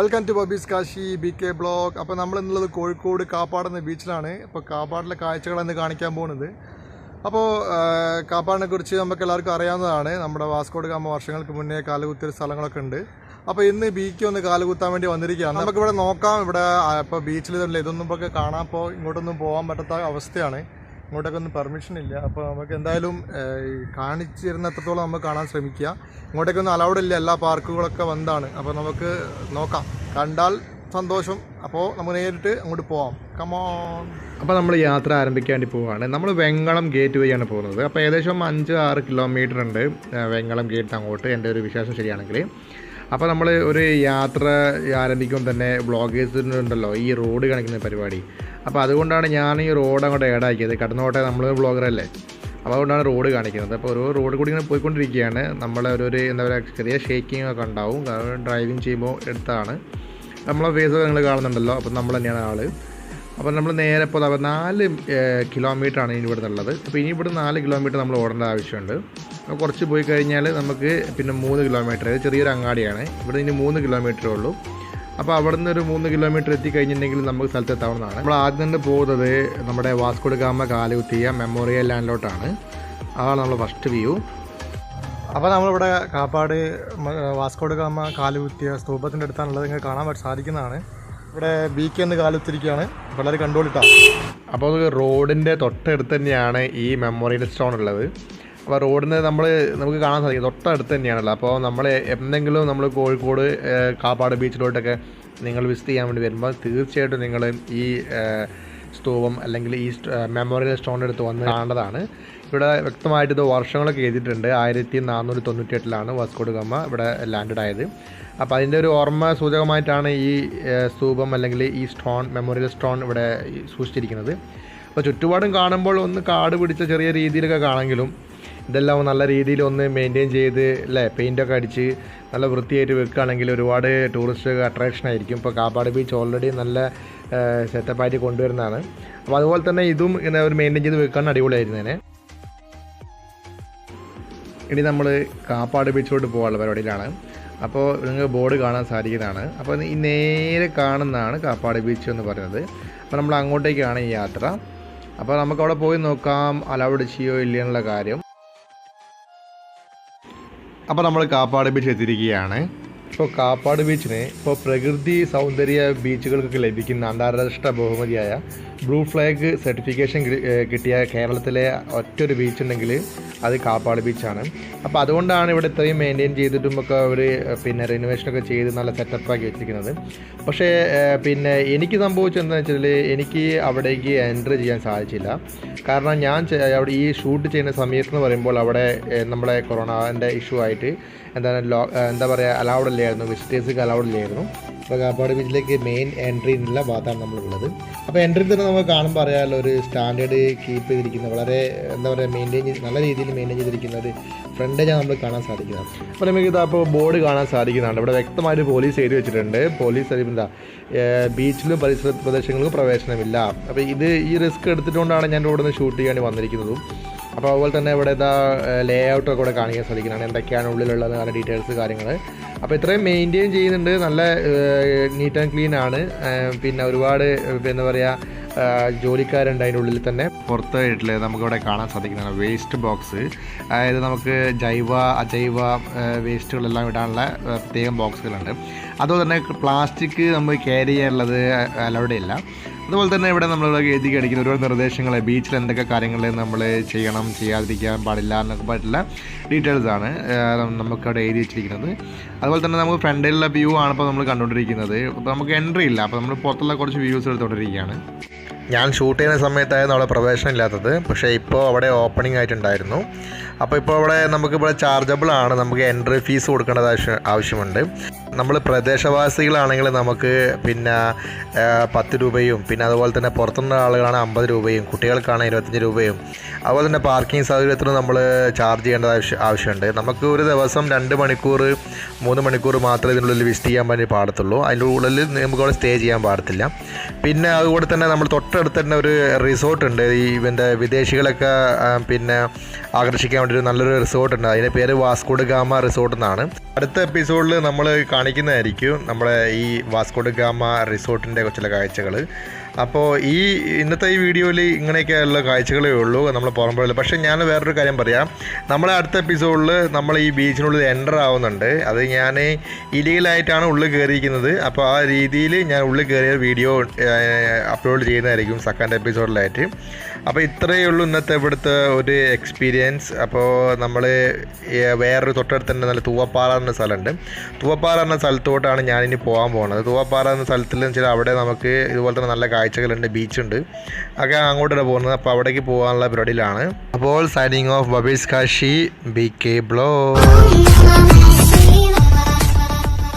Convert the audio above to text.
Welcome to Babees Kashi B K blog അപ്പോൾ നമ്മൾ ഇന്നുള്ളത് കോഴിക്കോട് കാപ്പാട് എന്ന ബീച്ചിലാണ്. അപ്പോൾ കാപ്പാടിലെ കാഴ്ചകളെന്ന് കാണിക്കാൻ പോകുന്നത്. അപ്പോൾ കാപ്പാടിനെ കുറിച്ച് നമുക്ക് എല്ലാവർക്കും അറിയാവുന്നതാണ്. നമ്മുടെ വാസ്കോട് ഗാമ വർഷങ്ങൾക്ക് മുന്നേ കാലുകുത്തിയ സ്ഥലങ്ങളൊക്കെ ഉണ്ട്. അപ്പോൾ ഇന്ന് ബീക്ക് ഒന്ന് കാലുകുത്താൻ വേണ്ടി വന്നിരിക്കുകയാണ്. നമുക്കിവിടെ നോക്കാം. ഇവിടെ ഇപ്പോൾ ബീച്ചിൽ ഇതൊന്നും ഇപ്പോൾ കാണാൻ ഇപ്പോൾ ഇങ്ങോട്ടൊന്നും പോകാൻ പറ്റാത്ത അവസ്ഥയാണ്. ഇങ്ങോട്ടൊക്കെ ഒന്നും പെർമിഷൻ ഇല്ല. അപ്പോൾ നമുക്ക് എന്തായാലും ഈ കാണിച്ചു തരുന്ന നമുക്ക് കാണാൻ ശ്രമിക്കുക. ഇങ്ങോട്ടേക്ക് ഒന്നും അലൗഡ് ഇല്ല. എല്ലാ പാർക്കുകളൊക്കെ വന്നാണ്. അപ്പോൾ നമുക്ക് നോക്കാം. കണ്ടാൽ സന്തോഷം. അപ്പോൾ നമുക്ക് നേരിട്ട് അങ്ങോട്ട് പോവാം. കമോൺ അപ്പോൾ നമ്മൾ യാത്ര ആരംഭിക്കാൻ വേണ്ടി പോവുകയാണ് നമ്മൾ വെങ്ങളം ഗേറ്റ് വഴിയാണ് പോകുന്നത്. അപ്പോൾ ഏകദേശം അഞ്ച് ആറ് കിലോമീറ്റർ ഉണ്ട് വെങ്ങളം ഗേറ്റ് അങ്ങോട്ട്. എന്റെ ഒരു വിശ്വാസം ശരിയാണെങ്കിൽ. അപ്പോൾ നമ്മൾ ഒരു യാത്ര ആരംഭിക്കുമ്പോൾ തന്നെ ബ്ലോഗേഴ്സിനുണ്ടല്ലോ ഈ റോഡ് കാണിക്കുന്ന പരിപാടി. അപ്പോൾ അതുകൊണ്ടാണ് ഞാൻ ഈ റോഡ് അങ്ങോട്ട് ഏഡാക്കിയത് കടന്നോട്ടെ നമ്മൾ ബ്ലോഗറല്ലേ അപ്പോൾ അതുകൊണ്ടാണ് റോഡ് കാണിക്കുന്നത്. അപ്പോൾ ഓരോ റോഡ് കൂടി ഇങ്ങനെ പോയിക്കൊണ്ടിരിക്കുകയാണ്. നമ്മളെ ഒരു എന്താ പറയുക ചെറിയ ഷേക്കിംഗ് ഒക്കെ ഉണ്ടാവും. കാരണം ഡ്രൈവിങ് ചെയ്യുമ്പോൾ എടുത്താണ്. നമ്മളെ ഫേസ് നിങ്ങൾ കാണുന്നുണ്ടല്ലോ. അപ്പം നമ്മൾ തന്നെയാണ് ആൾ അപ്പോൾ നമ്മൾ നേരെ ഇപ്പോൾ നാല് കിലോമീറ്റർ ആണ് ഇനി ഇവിടെ നിന്നുള്ളത് അപ്പോൾ ഇനി ഇവിടെ നാല് കിലോമീറ്റർ നമ്മൾ ഓടേണ്ട ആവശ്യമുണ്ട്. അപ്പോൾ കുറച്ച് പോയി കഴിഞ്ഞാൽ നമുക്ക് പിന്നെ മൂന്ന് കിലോമീറ്റർ ചെറിയൊരു അങ്ങാടിയാണ്. ഇവിടെ ഇനി മൂന്ന് കിലോമീറ്ററേ ഉള്ളൂ. അപ്പോൾ അവിടെ നിന്ന് ഒരു മൂന്ന് കിലോമീറ്റർ എത്തിക്കഴിഞ്ഞിട്ടുണ്ടെങ്കിൽ നമുക്ക് സ്ഥലത്ത് എത്താവുന്നതാണ്. നമ്മൾ ആദ്യം തന്നെ പോകുന്നത് നമ്മുടെ വാസ്കോഡ് ഗാമ കാലുകുത്തിയ മെമ്മോറിയൽ ലാൻഡിലോട്ടാണ്. അതാണ് നമ്മൾ ഫസ്റ്റ് വ്യൂ അപ്പോൾ നമ്മളിവിടെ കാപ്പാട് മ- വാസ്കോട് ഗാമ കാലുകുത്തിയ സ്തൂപത്തിന്റെ അടുത്താണുള്ളത്. നിങ്ങൾക്ക് കാണാൻ സാധിക്കുന്നതാണ്. ഇവിടെ ബീക്ക് എന്ന് കാലുത്തിരിക്കുകയാണ് വളരെ കണ്ടോളിട്ടാ അപ്പോൾ റോഡിന്റെ തൊട്ടടുത്ത് തന്നെയാണ് ഈ മെമ്മോറിയൽ സ്റ്റോൺ ഉള്ളത്. അപ്പോൾ റോഡിന് നമ്മൾ നമുക്ക് കാണാൻ സാധിക്കും. തൊട്ടടുത്ത് തന്നെയാണല്ലോ. അപ്പോൾ നമ്മൾ എന്തെങ്കിലും നമ്മൾ കോഴിക്കോട് കാപ്പാട് ബീച്ചിലോട്ടൊക്കെ നിങ്ങൾ വിസിറ്റ് ചെയ്യാൻ വേണ്ടി വരുമ്പോൾ തീർച്ചയായിട്ടും നിങ്ങൾ ഈ സ്തൂപം അല്ലെങ്കിൽ ഈ മെമ്മോറിയൽ സ്റ്റോണിന്റെ അടുത്ത് വന്ന് കാണേണ്ടതാണ്. ഇവിടെ വ്യക്തമായിട്ട് ഇത് വർഷങ്ങളൊക്കെ എഴുതിയിട്ടുണ്ട്. ആയിരത്തി നാനൂറ്റി തൊണ്ണൂറ്റി എട്ടിലാണ് വാസ്കോഡ് ഗാമ ഇവിടെ ലാൻഡഡ് ആയത്. അപ്പോൾ അതിന്റെ ഒരു ഓർമ്മ സൂചകമായിട്ടാണ് ഈ സ്തൂപം അല്ലെങ്കിൽ ഈ സ്റ്റോൺ മെമ്മോറിയൽ സ്റ്റോൺ ഇവിടെ സൂക്ഷിച്ചിരിക്കുന്നത്. അപ്പോൾ ചുറ്റുപാടും കാണുമ്പോൾ ഒന്ന് കാട് പിടിച്ച ചെറിയ രീതിയിലൊക്കെ കാണെങ്കിലും ഇതെല്ലാം നല്ല രീതിയിൽ ഒന്ന് മെയിന്റെയിൻ ചെയ്ത് അല്ലേ പെയിന്റൊക്കെ അടിച്ച് നല്ല വൃത്തിയായിട്ട് വെക്കുകയാണെങ്കിൽ ഒരുപാട് ടൂറിസ്റ്റ് അട്രാക്ഷൻ ആയിരിക്കും. ഇപ്പോൾ കാപ്പാട് ബീച്ച് ഓൾറെഡി നല്ല സെറ്റപ്പായിട്ട് കൊണ്ടുവരുന്നതാണ്. അപ്പോൾ അതുപോലെ തന്നെ ഇതും ഇങ്ങനെ ഒരു മെയിന്റെയിൻ ചെയ്ത് വെക്കാൻ അടിപൊളിയായിരുന്നേനെ. ഇനി നമ്മൾ കാപ്പാട് ബീച്ചിലോട്ട് പോകാനുള്ള പരിപാടിയിലാണ്. അപ്പോൾ നിങ്ങൾക്ക് ബോർഡ് കാണാൻ സാധിക്കുന്നതാണ്. അപ്പോൾ ഈ നേരെ കാണുന്നതാണ് കാപ്പാട് ബീച്ച് എന്ന് പറയുന്നത്. അപ്പോൾ നമ്മൾ അങ്ങോട്ടേക്കാണ് ഈ യാത്ര. അപ്പോൾ നമുക്ക് അവിടെ പോയി നോക്കാം അലൗഡ് ചെയ്യോ ഇല്ലയെന്നുള്ള കാര്യം. അപ്പോൾ നമ്മൾ കാപ്പാട് ബീച്ച് എത്തിയിരിക്കുകയാണ്. ഇപ്പോൾ കാപ്പാട് ബീച്ചിന് ഇപ്പോൾ പ്രകൃതി സൗന്ദര്യ ബീച്ചുകൾക്കൊക്കെ ലഭിക്കുന്ന അന്താരാഷ്ട്ര ബഹുമതിയായ ബ്ലൂ ഫ്ലാഗ് സർട്ടിഫിക്കേഷൻ കിട്ടിയ കേരളത്തിലെ ഒറ്റൊരു ബീച്ച് ഉണ്ടെങ്കിൽ അത് കാപ്പാട് ബീച്ചാണ്. അപ്പോൾ അതുകൊണ്ടാണ് ഇവിടെ ഇത്രയും മെയിന്റെയിൻ ചെയ്തിട്ടും ഒക്കെ അവർ പിന്നെ റിനോവേഷനൊക്കെ ചെയ്ത് നല്ല സെറ്റപ്പാക്കി വെച്ചിരിക്കുന്നത്. പക്ഷേ പിന്നെ എനിക്ക് സംഭവിച്ചതെന്ന് വെച്ചാൽ എനിക്ക് അവിടേക്ക് എന്റർ ചെയ്യാൻ സാധിച്ചില്ല. കാരണം ഞാൻ അവിടെ ഈ ഷൂട്ട് ചെയ്യുന്ന സമയത്ത് എന്ന് പറയുമ്പോൾ അവിടെ നമ്മുടെ കൊറോണന്റെ ഇഷ്യൂ ആയിട്ട് എന്താണ് ലോ എന്താ പറയുക അലൗഡ് അല്ലായിരുന്നു വിസിറ്റേഴ്സ് അലൗഡ് ഇല്ലായിരുന്നു. അപ്പോൾ കാപ്പാട് ബീച്ചിലേക്ക് മെയിൻ എൻട്രി എന്നുള്ള ഭാഗത്താണ് നമ്മളുള്ളത്. അപ്പോൾ എൻട്രി തന്നെ നമുക്ക് കാണുമ്പോൾ അറിയാമല്ലോ ഒരു സ്റ്റാൻഡേർഡ് കീപ്പ് ചെയ്തിരിക്കുന്ന വളരെ എന്താ പറയുക മെയിന്റെയിൻ നല്ല രീതിയിൽ മെയിന്റെയിൻ ചെയ്തിരിക്കുന്ന ഒരു ഫ്രണ്ടേജാണ് നമ്മൾ കാണാൻ സാധിക്കുന്നത് അപ്പോൾ നമുക്ക് ഇതാ ഇപ്പോൾ ബോർഡ് കാണാൻ സാധിക്കുന്നുണ്ട് ഇവിടെ വ്യക്തമായിട്ട് പോലീസ് എഴുതി വെച്ചിട്ടുണ്ട്. പോലീസ് എന്താ ബീച്ചിലും പരിസര പ്രദേശങ്ങൾക്കും പ്രവേശനമില്ല. അപ്പോൾ ഇത് ഈ റിസ്ക് എടുത്തിട്ടുകൊണ്ടാണ് ഞാൻ ഇവിടെ നിന്ന് ഷൂട്ട് ചെയ്യാൻ വന്നിരിക്കുന്നതും. അപ്പോൾ അതുപോലെ തന്നെ ഇവിടെ ഇതാ ലേ ഔട്ടൊക്കെ ഇവിടെ കാണിക്കാൻ സാധിക്കുന്നതാണ്. എന്തൊക്കെയാണ് ഉള്ളിലുള്ളത് നല്ല ഡീറ്റെയിൽസ് കാര്യങ്ങൾ. അപ്പോൾ ഇത്രയും മെയിന്റെയിൻ ചെയ്യുന്നുണ്ട്. നല്ല നീറ്റ് ആൻഡ് ക്ലീൻ ആണ്. പിന്നെ ഒരുപാട് എന്താ പറയുക ജോലിക്കാരുണ്ട് അതിന്റെ ഉള്ളിൽ തന്നെ. പുറത്തായിട്ടുള്ള നമുക്കിവിടെ കാണാൻ സാധിക്കുന്നതാണ് വേസ്റ്റ് ബോക്സ് അതായത് നമുക്ക് ജൈവ അജൈവ വേസ്റ്റുകളെല്ലാം ഇടാനുള്ള പ്രത്യേകം ബോക്സുകളുണ്ട് അതുപോലെ തന്നെ പ്ലാസ്റ്റിക് നമ്മൾ ക്യാരി ചെയ്യാനുള്ളത് അലൗഡ് ഇല്ല അതുപോലെ തന്നെ ഇവിടെ നമ്മൾ എഴുതി അടിക്കുന്ന ഒരുപാട് നിർദ്ദേശങ്ങൾ ബീച്ചിൽ എന്തൊക്കെ കാര്യങ്ങൾ നമ്മൾ ചെയ്യണം ചെയ്യാതിരിക്കാൻ പാടില്ല എന്നൊക്കെ പറ്റുള്ള ഡീറ്റെയിൽസ് ആണ് നമുക്ക് നമുക്കവിടെ എഴുതി വെച്ചിരിക്കുന്നത്. അതുപോലെ തന്നെ നമുക്ക് ഫ്രണ്ടിലുള്ള വ്യൂ ആണ് ഇപ്പോൾ നമ്മൾ കണ്ടുകൊണ്ടിരിക്കുന്നത്. അപ്പോൾ നമുക്ക് എൻട്രി ഇല്ല. അപ്പോൾ നമ്മൾ പുറത്തുള്ള കുറച്ച് വ്യൂസ് എടുത്തുകൊണ്ടിരിക്കുകയാണ്. ഞാൻ ഷൂട്ട് ചെയ്യുന്ന സമയത്തായിരുന്നു അവിടെ പ്രവേശനം ഇല്ലാത്തത്. പക്ഷേ ഇപ്പോൾ അവിടെ ഓപ്പണിംഗ് ആയിട്ടുണ്ടായിരുന്നു. അപ്പോൾ ഇപ്പോൾ അവിടെ നമുക്കിവിടെ ചാർജബിൾ ആണ്. നമുക്ക് എൻട്രി ഫീസ് കൊടുക്കേണ്ടത് ആവശ്യം ആവശ്യമുണ്ട്. നമ്മൾ പ്രദേശവാസികളാണെങ്കിൽ നമുക്ക് പിന്നെ പത്ത് രൂപയും പിന്നെ അതുപോലെ തന്നെ പുറത്തുനിന്ന് ആളുകളാണ് അമ്പത് രൂപയും കുട്ടികൾക്കാണ് ഇരുപത്തഞ്ച് രൂപയും. അതുപോലെ തന്നെ പാർക്കിംഗ് സൗകര്യത്തിന് നമ്മൾ ചാർജ് ചെയ്യേണ്ട ആവശ്യം ആവശ്യമുണ്ട്. നമുക്ക് ഒരു ദിവസം രണ്ട് മണിക്കൂർ മൂന്ന് മണിക്കൂർ മാത്രമേ ഇതിനുള്ളിൽ വിസിറ്റ് ചെയ്യാൻ വേണ്ടി പാടത്തുള്ളൂ. അതിന്റെ ഉള്ളിൽ നമുക്ക് അവിടെ സ്റ്റേ ചെയ്യാൻ പാടത്തില്ല. പിന്നെ അതുകൂടെ തന്നെ നമ്മൾ തൊട്ടടുത്ത് തന്നെ ഒരു റിസോർട്ട് ഉണ്ട്. ഈ ഇവന്റെ വിദേശികളൊക്കെ പിന്നെ ആകർഷിക്കാൻ വേണ്ടി ഒരു നല്ലൊരു റിസോർട്ട് ഉണ്ട്. അതിന്റെ പേര് വാസ്കോഡ് ഗാമ റിസോർട്ട് എന്നാണ്. അടുത്ത എപ്പിസോഡിൽ നമ്മൾ കാണിക്കുന്നതായിരിക്കും നമ്മുടെ ഈ വാസ്കോഡ് ഗാമ റിസോർട്ടിന്റെ ചില കാഴ്ചകൾ അപ്പോൾ ഈ ഇന്നത്തെ ഈ വീഡിയോയിൽ ഇങ്ങനെയൊക്കെയുള്ള കാഴ്ചകളേ ഉള്ളൂ നമ്മൾ പുറമ്പോഴില്ല. പക്ഷേ ഞാൻ വേറൊരു കാര്യം പറയാം. നമ്മളെ അടുത്ത എപ്പിസോഡിൽ നമ്മൾ ഈ ബീച്ചിനുള്ളിൽ എന്റർ ആവുന്നുണ്ട്. അത് ഞാൻ ഇലീഗലായിട്ടാണ് ഉള്ളിൽ കയറിയിരിക്കുന്നത് അപ്പോൾ ആ രീതിയിൽ ഞാൻ ഉള്ളിൽ കയറിയ വീഡിയോ അപ്ലോഡ് ചെയ്യുന്നതായിരിക്കും സെക്കൻഡ് എപ്പിസോഡിലായിട്ട് അപ്പോൾ ഇത്രയേ ഉള്ളൂ ഇന്നത്തെ ഇവിടുത്തെ ഒരു എക്സ്പീരിയൻസ് അപ്പോൾ നമ്മൾ വേറൊരു തൊട്ടടുത്ത് തന്നെ നല്ല തൂവപ്പാറ എന്ന സ്ഥലമുണ്ട്. തൂവപ്പാറ എന്ന സ്ഥലത്തോട്ടാണ് ഞാനിനി പോകാൻ പോകുന്നത്. തൂവപ്പാറ എന്ന സ്ഥലത്തിൽ വെച്ചാൽ അവിടെ നമുക്ക് ഇതുപോലെ തന്നെ നല്ല കാഴ്ചകളുണ്ട് ബീച്ചുണ്ട്. ഒക്കെ അങ്ങോട്ടാണ് പോകുന്നത്. അപ്പോൾ അവിടേക്ക് പോകാനുള്ള പരിപാടിയിലാണ്. അപ്പോൾ signing off Babees Kashi B K blog